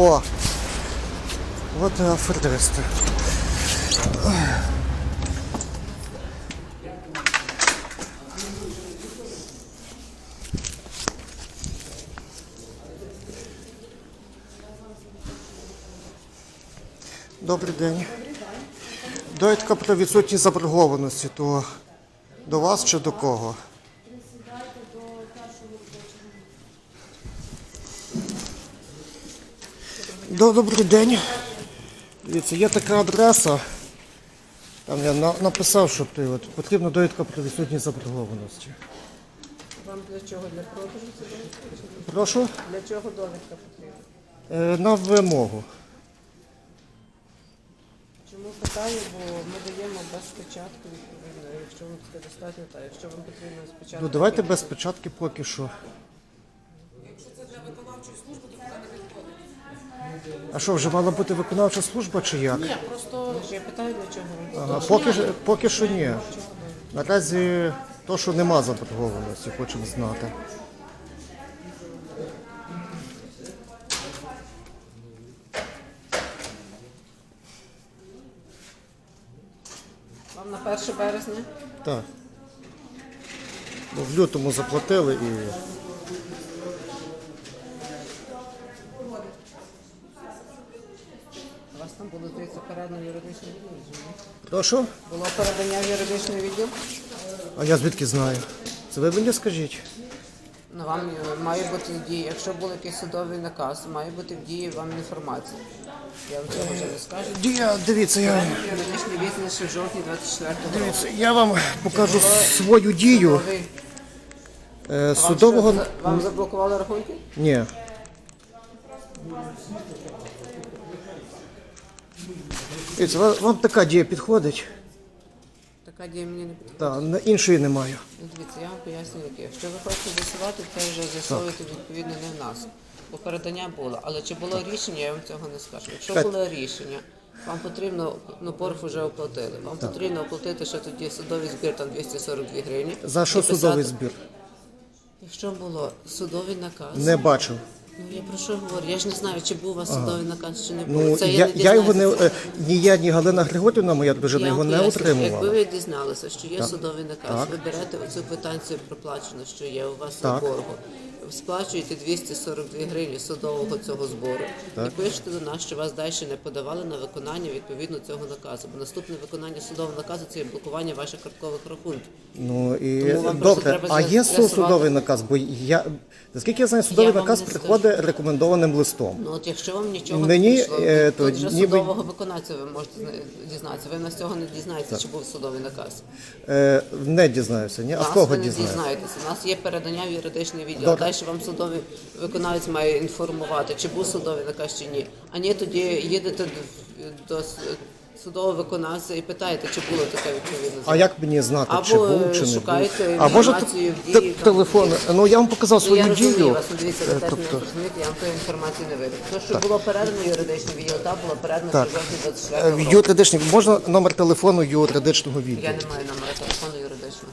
О! От і аферисти. Добрий день. Довідка про відсутність заборгованості, то до вас чи до кого? Добрий день. Дивіться, є така адреса. Там я на- написав, що ти от, потрібна довідка про відсутність заборгованості. Вам для чого? Для продажу це довідка? Прошу Для чого довідка потрібна? е, на вимогу. Чому питаю? Бо ми даємо без печатки відповідно, якщо вам це достатньо, так. Якщо вам потрібно спочатку. Ну давайте без печатки поки що. А що, вже мала бути виконавча служба чи як? Ні, просто я питаю, для чого Ага, поки, ж- поки що ні. Наразі то, що нема заборгованості, хочемо знати. Вам на 1 березня? Так. Бо в лютому заплатили і. У вас там здається, юридичний відділ? Прошу? Було передання в юридичний відділ? А я звідки знаю? Це ви мені скажіть? Ну, вам е, має бути в дії. Якщо був якийсь судовий наказ, має бути в дії вам інформація. Я вам цього вже не скажу. Я, дивіться, я, Юридичний відділ ще в жовтні 24 року. дивіться, я вам покажу свою дію Судовий- е, Вам судового. що, за- Вам заблокували рахунки? Ні. Дивіться, ва- вам така дія підходить, Така дія мені не підходить. та, на- іншої немає. Ну, Дивіться, я вам поясню яке. Якщо ви хочете з'ясувати, це вже з'ясовуєте відповідно не в нас. Бо передання було. Але чи було рішення, я вам цього не скажу. Якщо Так. було рішення, вам потрібно, ну борг вже оплатили. Вам потрібно оплатити ще тоді судовий збір там 242 гривні. За що І писати- судовий збір? Якщо було судовий наказ, Не бачив. Ну я про що говорю? Я ж не знаю, чи був у вас судовий наказ, чи не було. Ну, це я, не я його не дізнаюся. е, ні я, ні Галина Григорівна, моя дружина, Я його вам не поясню, Якби отримувала. ви дізналися, що є судовий наказ, Так. ви берете оцю квитанцію проплачену, що є у вас Так. у боргу, сплачуєте 242 гривні судового цього збору і пишете до нас, що вас далі не подавали на виконання відповідно цього наказу. Бо наступне виконання судового наказу це є блокування ваших карткових рахунків. Ну і Тому вам добре, треба а є з'ясувати. судовий наказ? Бо я наскільки я знаю, судовий Я вам наказ не приходить рекомендованим листом. Ну от якщо вам нічого Мені, не прийшло, е, то то вже ніби- судового виконавця ви можете зна- дізнатися. Ви на цього не дізнаєтеся, чи був судовий наказ. Е, не дізнаюся, ні? А Нас в кого ви не дізнаєтеся. У нас є передання в юридичний відділ. Добре. Далі вам судовий виконавець має інформувати, чи був судовий наказ, чи ні. А ні, тоді їдете до, до судового виконавця і питаєте, чи було таке відповідно. А як мені знати, Або, чи був, е, чи не шукаєте був? А може інформацію в дії, там, телефон? Ну я вам показав Ну, свою я розумію дію. вас, ну, дивіться, ви Е, теж не тобто, розумієте, я вам тої інформації не видав. То, що було передано юридичний відділ, та було передано в жовтні е, 24 року. юридичний можна номер телефону юридичного Я відділу? не маю номера телефону.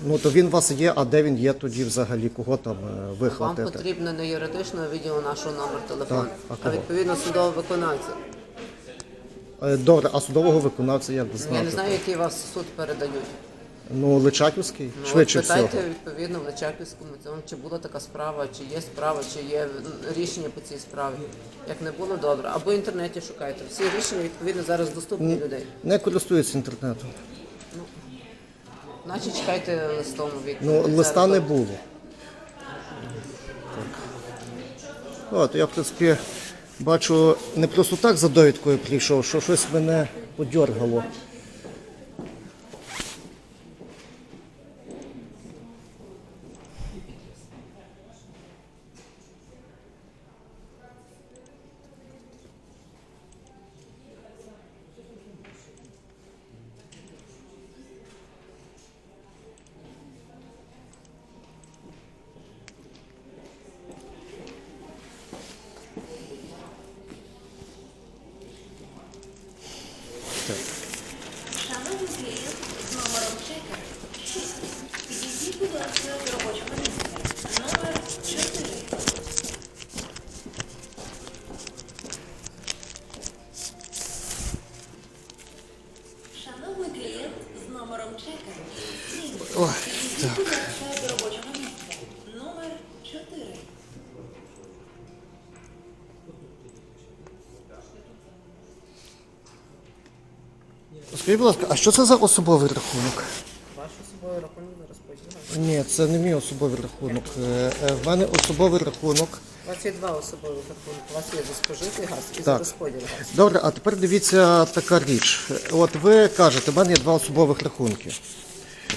Ну то він у вас є, а де він є тоді взагалі? Кого там е, Вам вихватити? потрібно не юридичного відділу нашого номер телефону, Так, а а кого? відповідно судового виконавця. Е, Добре, а судового виконавця як Я не знаю, який вас суд передають. Ну Личаківський, Ну, швидше от всього. питайте відповідно в Личаківському цьому, чи була така справа, чи є справа, чи є рішення по цій справі. Як не було, добре. Або в інтернеті шукайте. Всі рішення відповідно зараз доступні людей. Не користуються інтернетом. Значить, чекайте листом від Ну, листа не було. Так. От, я, в принципі, бачу, не просто так за довідкою прийшов, що щось мене подьоргало. Скажіть, будь ласка, а що це за особовий рахунок? Ваш особовий рахунок не розповідає. Ні, це не мій особовий рахунок. Е, е, В мене особовий рахунок. У вас є два особові рахунки. У вас є за спожитий газ і за Так. розподіл газ. Добре, а тепер дивіться така річ. От ви кажете, в мене є два особових рахунки.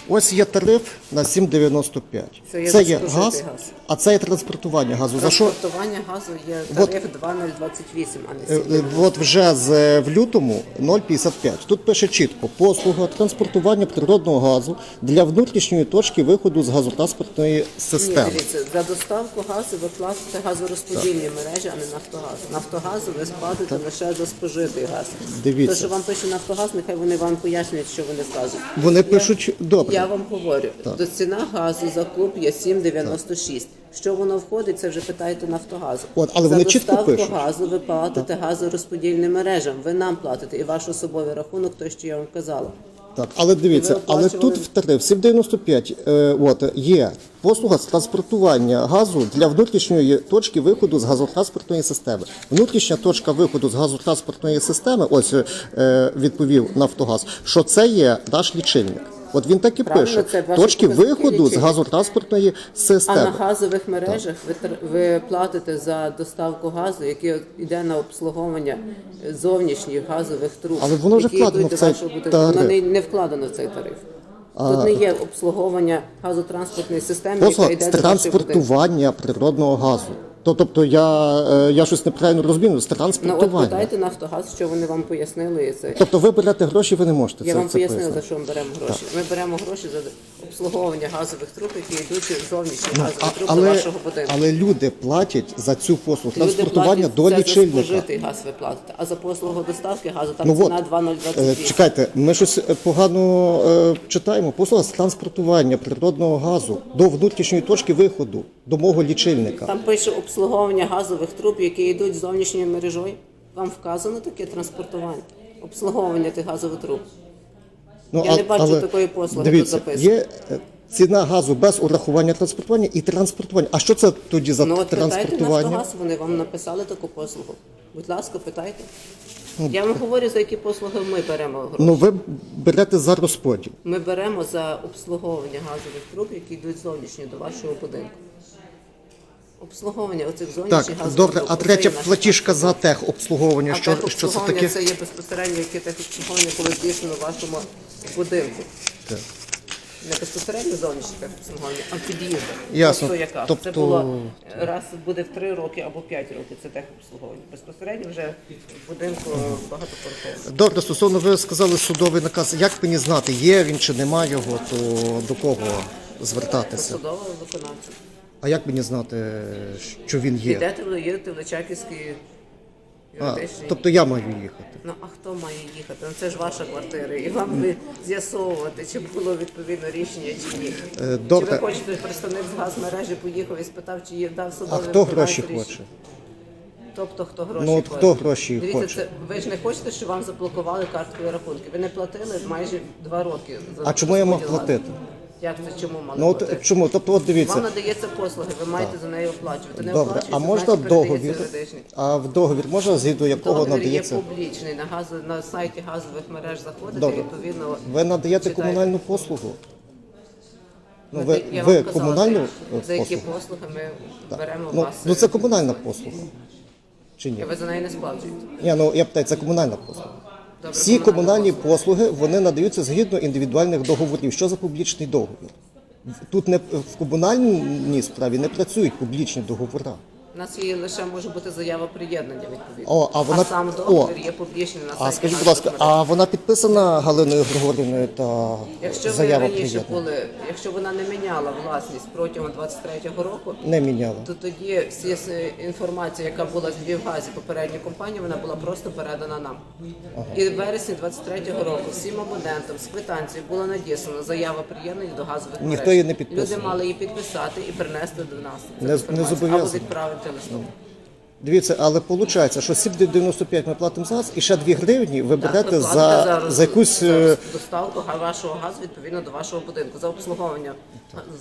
Ось є тариф на 7,95. Це є це є спожитий газ, газ. а це є транспортування газу. За що Транспортування газу є тариф 2,028, а не Е, 7. е, От вже з е, в лютому 0,55. Тут пише чітко: послуга транспортування природного газу для внутрішньої точки виходу з газотранспортної Ні, системи. дивіться, за доставку газу ви платите газорозподільні мережі, а не Нафтогаз. Нафтогазу ви сплатите лише за спожитий газ. Дивіться. То, що вам пише Нафтогаз, нехай вони вам пояснюють, що вони скажуть. Вони пишуть добре. Я вам говорю, до ціна газу за куб є 7,96. Що воно входить, це вже питайте Нафтогазу. От, але за вони чітко доставку пишуть. газу ви платите газорозподільним мережам. Ви нам платите і ваш особовий рахунок, той, що я вам казала. Так, але дивіться, але тут в тариф 7,95 е, от, є послуга з транспортування газу для внутрішньої точки виходу з газотранспортної системи. Внутрішня точка виходу з газотранспортної системи, ось е, відповів Нафтогаз, що це є наш лічильник. От він так і Правильно, пише: це ваші точки показники виходу з лічильника. газотранспортної А системи. на газових мережах ви, тр- ви платите за доставку газу, який йде на обслуговування зовнішніх газових труб. Але воно вже які вкладено йдуть в цей до вашого будинку. тариф. Воно не, не вкладено в цей тариф. Тут не є обслуговування газотранспортної системи, яка Послуга йде з до вашого будинку. транспортування природного газу. То- Тобто я, е, я щось неправильно розумію, з Ну от питайте Нафтогаз, що вони вам пояснили. І це. Тобто ви берете гроші, ви не можете Я це, вам це пояснила, пояснити. за що ми беремо гроші. Ми беремо гроші за обслуговування газових труб, які йдуть з зовнішніх газових Ну, А- труб до але, вашого будинку. але люди платять за цю послугу Люди транспортування платять до це за лічильника. спожитий газ ви платите, а за послугу доставки газу там Ну ціна от, е, 2,028. чекайте, ми щось е, погано е, читаємо. Послуга з транспортування природного газу до внутрішньої точки виходу, до мого лічильника. Там пише обслуговування газових труб, які йдуть з зовнішньою мережою. Вам вказано таке транспортування, обслуговування тих газових труб. Ну, я не бачу такої послуги, Дивіться, тут записано. є е, ціна газу без урахування транспортування і транспортування. А що це тоді за Ну от питайте транспортування? Нафтогаз, вони вам написали таку послугу. Будь ласка, питайте. Ну, Я вам говорю, за які послуги ми беремо гроші. Ну ви берете за розподіл. Ми беремо за обслуговування газових труб, які йдуть зовнішньо до вашого будинку. Обслуговування оцих Так, зовнішніх газових добре, труб. а третя є платіжка за техобслуговування. Що, що це техобслуговування таке? це є безпосередньо яке техобслуговування, коли здійснено в вашому будинку. Так. Не безпосередньо зовнішнє техобслуговування, а під'їзд. Ясно. Тобто яка? Тобто- Це було е, раз буде в 3 роки або 5 років. Це техобслуговування. Безпосередньо вже в будинку багатоквартирного. Добре, стосовно ви сказали судовий наказ. Як мені знати, є він чи немає його, то до кого звертатися? Судового виконавця. А як мені знати, що він є? Йдете ви їдете в Личаківський А, юридичний. тобто я маю їхати. Ну а хто має їхати? Ну це ж ваша квартира, і вам ви з'ясовувати, чи було відповідно рішення чи ні. Е, Чи добре. ви хочете представник з газмережі поїхав і спитав, чи є дав А хто виконавець гроші рішення? хоче? Тобто хто гроші Ну, от хоче? гроші Дивіться, хоче? Це, ви ж не хочете, щоб вам заблокували карткові рахунки. Ви не платили майже два роки. За А чому я мав розподіл газу. платити? Як це чому мали Ну от чому? Тобто, от Вам дивіться. надається послуги, ви маєте за неї оплачувати. Не Добре, оплачуєте, а можна значить, передається договір? юридичний. А в договір можна згідно якого Договір є надається? публічний на газу на сайті газових мереж заходите. Добре. Відповідно, Ви надаєте читайте. комунальну послугу? Ну, ви, я ви вам казала, комунальну за, за які послугу? послуги ми беремо Ну, вас. ну це комунальна послуга. Чи ні? І ви за неї не сплачуєте. Ні, ну я питаю, це комунальна послуга. Всі комунальні послуги вони надаються згідно індивідуальних договорів. Що за публічний договір? Тут не в комунальній справі не працюють публічні договори. У нас є лише може бути заява приєднання відповідно. О, а вона- сам о. договір є публічний на сайті. А скажіть, будь ласка, а вона підписана Галиною Григорівною та Якщо ви заява раніше приєднання? були, якщо вона не міняла власність протягом 23-го року, Не міняла. то тоді всі с- інформація, яка була з Львівгазі попередньої компанії, вона була просто передана нам. І в вересні 23-го року всім абонентам з квитанції була надіслана заява приєднання до газових Ніхто мереж. її не підписував. Люди мали її підписати і принести до нас. цю Не- не інформацію, або відправити листом. Дивіться, але виходить, що 7,95 ми платимо за газ, і ще 2 гривні ви берете ви за, за якусь. е, доставку га- вашого газу відповідно до вашого будинку за обслуговування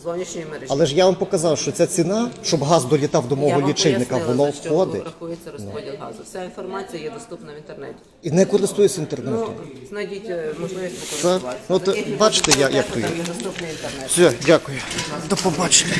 зовнішньої мережі. Але ж я вам показав, що ця ціна, щоб газ долітав до Я мого вам лічильника, пояснила, воно за що входить рахується розподіл газу. Вся інформація є доступна в інтернеті. і не користуюсь Ну, інтернетом. знайдіть е, можливість покористуватися. Ну, Таких бачите, я- як то є. там є доступний інтернет. Все, дякую. До побачення.